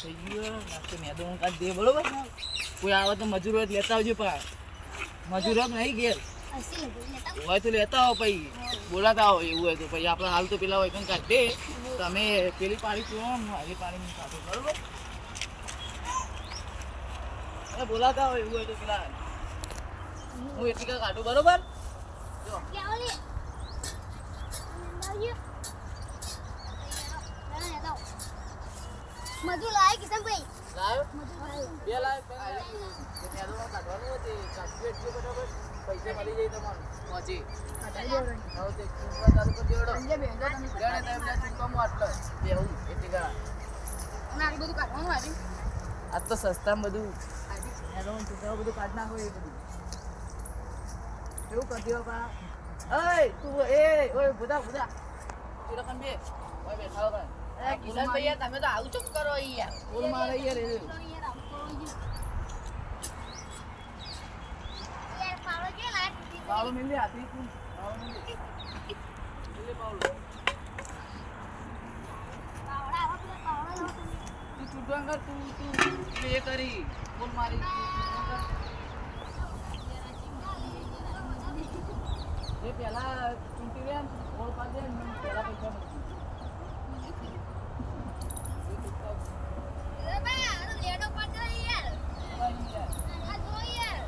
થઈ ગયું દે, બરોબર? કોઈ આવે તો મજૂર હોય લેતા આવજો પા મજૂર હોય નહીં ઘેર. હોય તો લેતા આવો પછી. બોલાતા આવો, એવું હોય તો. પછી આપણે હાલ તો પેલા હોય પણ કાઢ દે. તમે પેલી પાણી પીવો હાલી પાણી બરોબર? એ બોલાતા હોય એવું હોય તો પેલા. હું એટલી કાઢું, બરોબર? જો. મજૂર લાય કિશનભાઈ લાય બે લાખ મેદોમાં કાઢવાનું હતી કાઢી એટલું બરાબર પૈસા મળી જાય તમારું. પહોંચી હવે તે ચૂંટવા ચાલુ કરી દેવડો ગણે તમે બધા ચૂંટવામાં આટલો. બેહું એટલી ગણા. આ તો સસ્તામાં બધું. મેદોમાં ચૂંટવા બધું કાઢ નાખો એ બધું. એવું કરી દેવા પા ઓય તું એ ઓય બુધા બુધા ચૂડા બે. ઓય બેઠા તમે તો આવું ચૂપ કરો યાર મારે યાર એ પાવલો મિલી તું પાવલો મિલી. પાવલો. તું તું કરી. બોલ મારી. એ પેલા ચૂંટી રહ્યા ને ઓળ પાડે ને મને પેલા પૈસા મળશે એ બા આ તો લેડો પડ્યો યાર આ જો યાર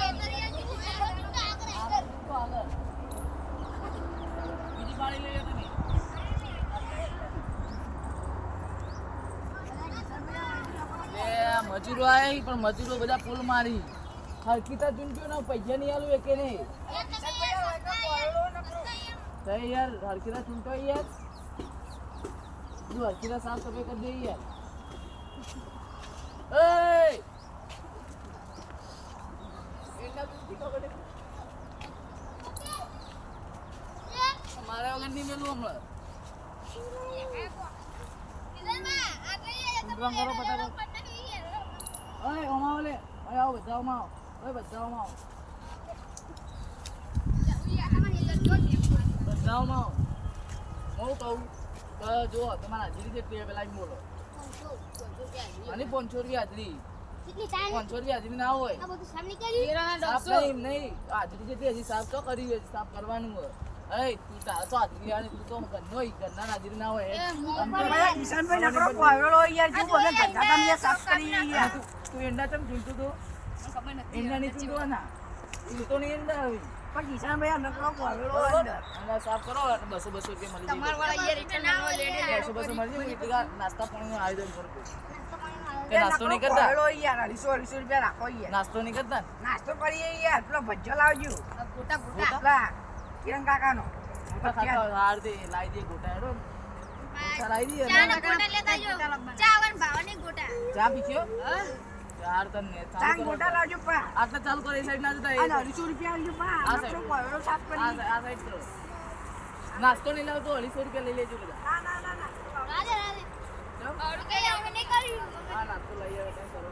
એ તો યાર કેટલું લેડો કેટલું આગળ આગળ બીજી પાણી લઈ લો તમે એ મજૂરો આવી પણ મજૂરો બધા પુલ મારી. હરકીતા ચૂંટ્યો ને પૈસા નહીં આલું એકે નહીં તો યાર હરકીતા ચૂંટો યાર. તું હરકીતા સાફ સફાઈ કરી દે યાર. નહીં. મારા વગર નહીં મેલું હમણાં. કરો ફટાફટ. ઓય ઓમાં ઓલે ઓય આવો બધા ઓમાં આવો ઓય બધા ઓમાં આવો આવો હું કહું તો જો તમારા હાજરી જેટલી પેલા જ બોલો અને પાંચસો રૂપિયા હાજરી પાંચસો રૂપિયા હાજરી ના હોય સાફ નહીં નહીં હાજરી જેટલી હજી સાફ તો કરી હોય સાફ કરવાનું હોય એ તું તાર તો હાજરી લેવાની તું તો ઘરનો ઘરના હાજરી ના હોય કિશનભાઈ નકરો પાવેલો યાર જો બોલે ગધા તમે સાફ કરી યાર તું એંડા ચમ ચૂંટું તો? એંડા નહીં ચૂંટવાના ચૂંટો નહીં એંડા હવે પણ કિશનભાઈ આ નકરો પાવેલો અંદર સાફ કરો બસો બસો રૂપિયા મળી તમાર વાળા યાર એટલે નાનો લેડે બસો બસો મળી જાય એટલે નાસ્તા પાણીનું આયોજન કરું. એ એ નાસ્તો નકરો નહીં કરતા? યાર અઢીસો અઢીસો રૂપિયા રાખો યાર. નાસ્તો નહીં કરતા? નાસ્તો કરીએ યાર પેલો ભજ્જો લાવજો ગોટા ગોટા? પેલા કિરણ કાકાનો. ગોટા ખાતા હાર દે લાવી દે ગોટા હેડો. ચા અને ગોટા લેતા જો ચા વન ભાવની ગોટા. ચા પીછ્યો હાર તને ચાંગ ચાલુ લાવજો પા. આટલા ચાલુ કરો એ સાઈડ ના જતા એ. અને રૂપિયા આવજો પા. આ સાઈડ. સાફ કરી આ સાઈડ કરો. નાસ્તો નહીં લાવતો અઢીસો રૂપિયા લઈ લેજો બધા. ના ના ના ના. રાધે રાધે. ચમ? કઈ અમે નહીં કર્યું. આ નાસ્તો લઈ આવે કઈ કરો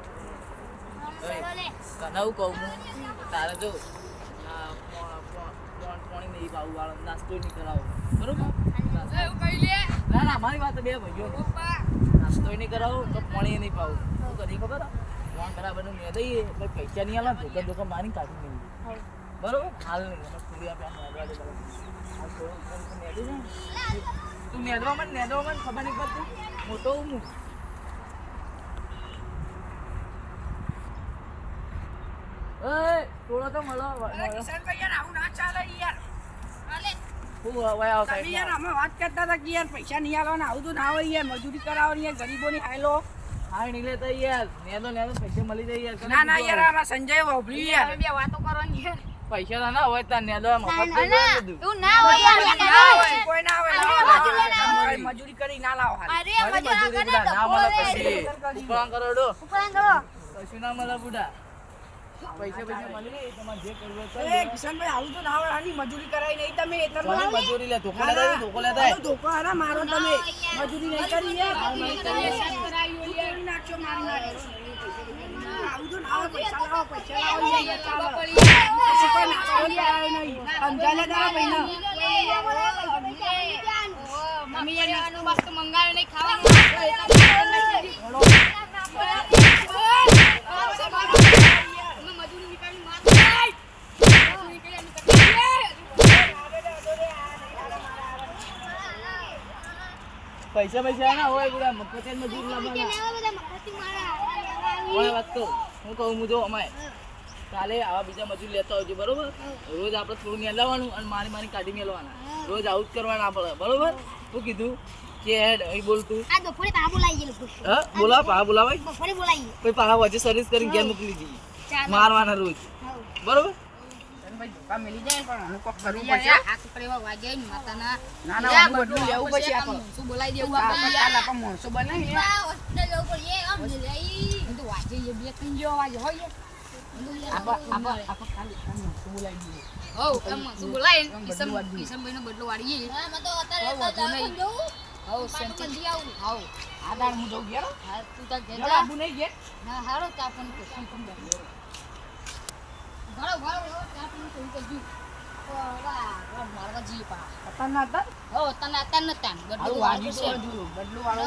બોલો લે. તને હું કહું હું. તારે જો પાણી નહીં પાવું વાળો નાસ્તો નહીં કરાવો. બરોબર? ના ના મારી વાત બે ભાઈઓ. નાસ્તો નહીં કરાવો તો પાણી નહીં પાવું. શું કરી ખબર? બરાબર મેં દઈએ એટલે પૈસા નહીં આલે દુકાન દુકાન મારી કાઢી નહીં બરોબર. હાલ આપણે થોડું. તું નેદવા મને નેદવા મને ખબર નહીં પડતી. મોટો હું એ થોડો તો મળો કિશનભાઈ આવું ના ચાલે યાર. હું તમે યાર અમે વાત કરતા હતા કે યાર પૈસા નહીં આલવાના આવું તો ના હોય યાર મજૂરી કરાવવાની ગરીબોની હાયલો હા નહીં લેતા યાર. નેદો નેદો પૈસા મળી જાય યાર. ના ના યાર આમાં સંજય વાપરી યાર પૈસા તો ના હોય મફત ના, હોય ના હોય યાર ના હોય, કોઈ ના હોય, મજૂરી હોય. કરી ના લાવો અરે અરે મજૂરી આગળ બધા ના મળે પછી રે. ઉપરાણ કરોડો. ઉપરાંત કરો કશું ના મળે બુડા પૈસા પૈસા મળી તમારે જે કરવું હોય એ કિશનભાઈ આવું તો ના હોય આની મજૂરી કરાવી નહીં તમે. મજૂરી લે ધોકો લેતા ધોકો લેતા ધોકો હારા મારો તમે. મજૂરી નહીં કરી યાર. મસ્ત મંગાવ્યો પૈસા પૈસા ના હોય બધા મફતે મજૂર લાવવાના. કોને વાત કહું હું કહું હું જો અમાય કાલે આવા બીજા મજૂર લેતા આવજો બરોબર? રોજ આપણે થોડું મેલાવાનું અને મારી મારી કાઢી મેલવાના રોજ આવું જ કરવાના આપણે બરોબર? શું કીધું કે હેડ અહીં બોલતું આ બપોરે પા બોલાવી ગયેલું હા? બોલા પા બોલાવાય? બપોરે બોલાવી પછી પાહા વચ્ચે સર્વિસ કરીને ઘેર મોકલી દઈએ મારવાના રોજ. બરોબર? મેલી જાય પણ કોક કરવું પડશે. હાથ ઉપર વાગે માતાના. ના ના યા, લેવું પડશે શું બોલાવી દેવું આપણે. આપણે કાલ યાર? આપણે માણસો બનાવીએ આ હોસ્પિટલ જવું પડે એ આમ ને લઈ એમ તો વાગે છે, બે ત્રણ જેવા વાગે હોય યાર. આપણે આપણે આપણે કાલ કાલ માણસો બોલાવી દઈએ હઉ, એમ શું બોલાય ને? એમ કિશન- બદલું વાળી. હા જઉં હા, તું આબુ નહીં હારો, ચા પાણી ચા પાણી મારવા પા. તને તાન. બદલો વાગ્યું વાગ્યું છે. બદલું વાળવું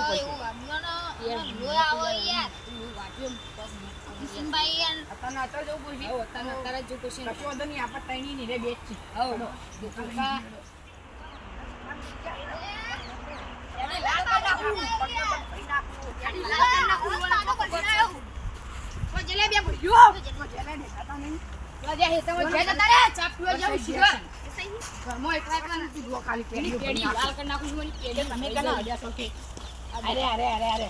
હા, પડશે એવું વાગ્યું ને યાર, લોહી આવો યાર એવું વાગ્યું એમ, બસ મેં ખાલી યાર. કિશનભાઈ યાર અત્યારના અત્યારે જવું પડશે હઉ, અત્યારને અત્યારે જ જો પછી. કશો વાંધો નહીં રે રાજા હેતામાં ઘેર જતા રહે, ચા પીવા જાઉં સીધા. ઘરમાં એકલા એકલા નથી. જુઓ ખાલી પેઢી લાલ કરી નાખું છું, એની પેઢી તમે કના અડ્યા છો અરે અરે અરે અરે!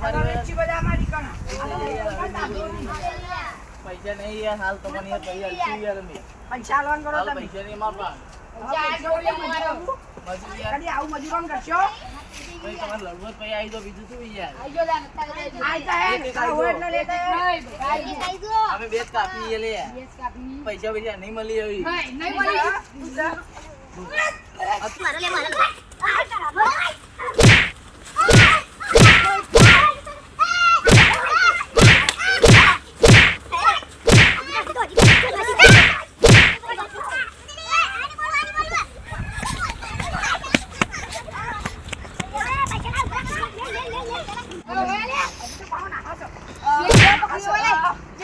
મારો નહીં લાવી મારી. પૈસા નહીં યાર હાલ તો મને યાર યાર. પૈસા કરો તમે પૈસા નહીં મજૂરી યાર આવું મજૂરોને કરશો પૈસા પૈસા નહીં મળી આવી નહીં, નહીં મળી.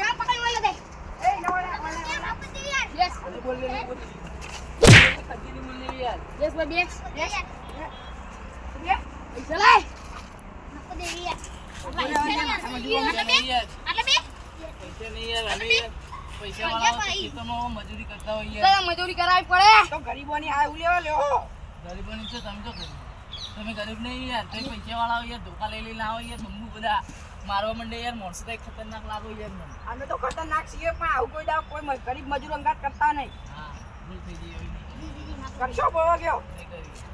એ, ના હોય, ના હોય, ના હોય. ગેસ, નહીં બોલી નહીં બોલી ખજી નહીં બોલી યાર ગેસ ભાઈ, બેસ. બે. પૈસા લાય. પૈસા નહીં યાર પૈસા નહીં યાર અમે યાર પૈસા વાળા હોય તો ખેતરમાં મજૂરી કરતા હોય મજૂરી કરાવી પડે તો એવું લેવા લ્યો. ગરીબોની છે તમે તો ગરીબ તમે ગરીબ નહીં યાર તમે પૈસા વાળા હોય યાર ધોકા લઈ લઈને આવો યાર બમ્બુ બધા મારવા માંડે યાર માણસો તો ખતરનાક લાગો યાર મને અમે તો ખતરનાક છીએ પણ આવું કોઈ દાવ કોઈ ગરીબ મજૂર અંગાત કરતા નહીં એવી કરશો બોલો કરી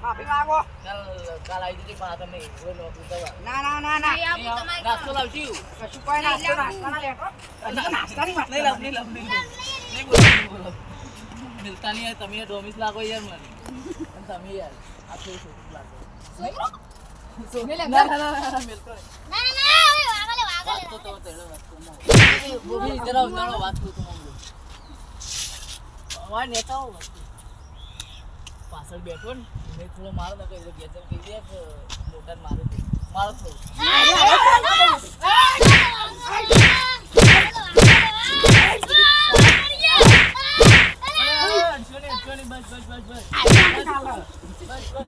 માફી માંગો કાલ આવી જજો પણ આ તમે રોજ નોકરી કરવા ના ના ના ના. નાસ્તો લાવશું કશું કોઈ નાસ્તો નાસ્તાના લેતો. હજી તો નાસ્તાની વાત નહીં લાવ નહીં લાવ નહીં બોલો મિલતા નહીં તમે ડોમિસ લાગો યાર મને. તમે યાર આ તો છોકરું લાગો? ના ના ના ના મિલતો નહીં. વાત તો તો તેડો વાત તો મો બોબી જરા જરા વાત તો તો મો હોય નેતાઓ પાછળ બેઠો ને મેં થોડો મારો ન કહી બે જણ કહી દે કે મોટા મારો મારો થોડું બસ બસ બસ બસ બસ બસ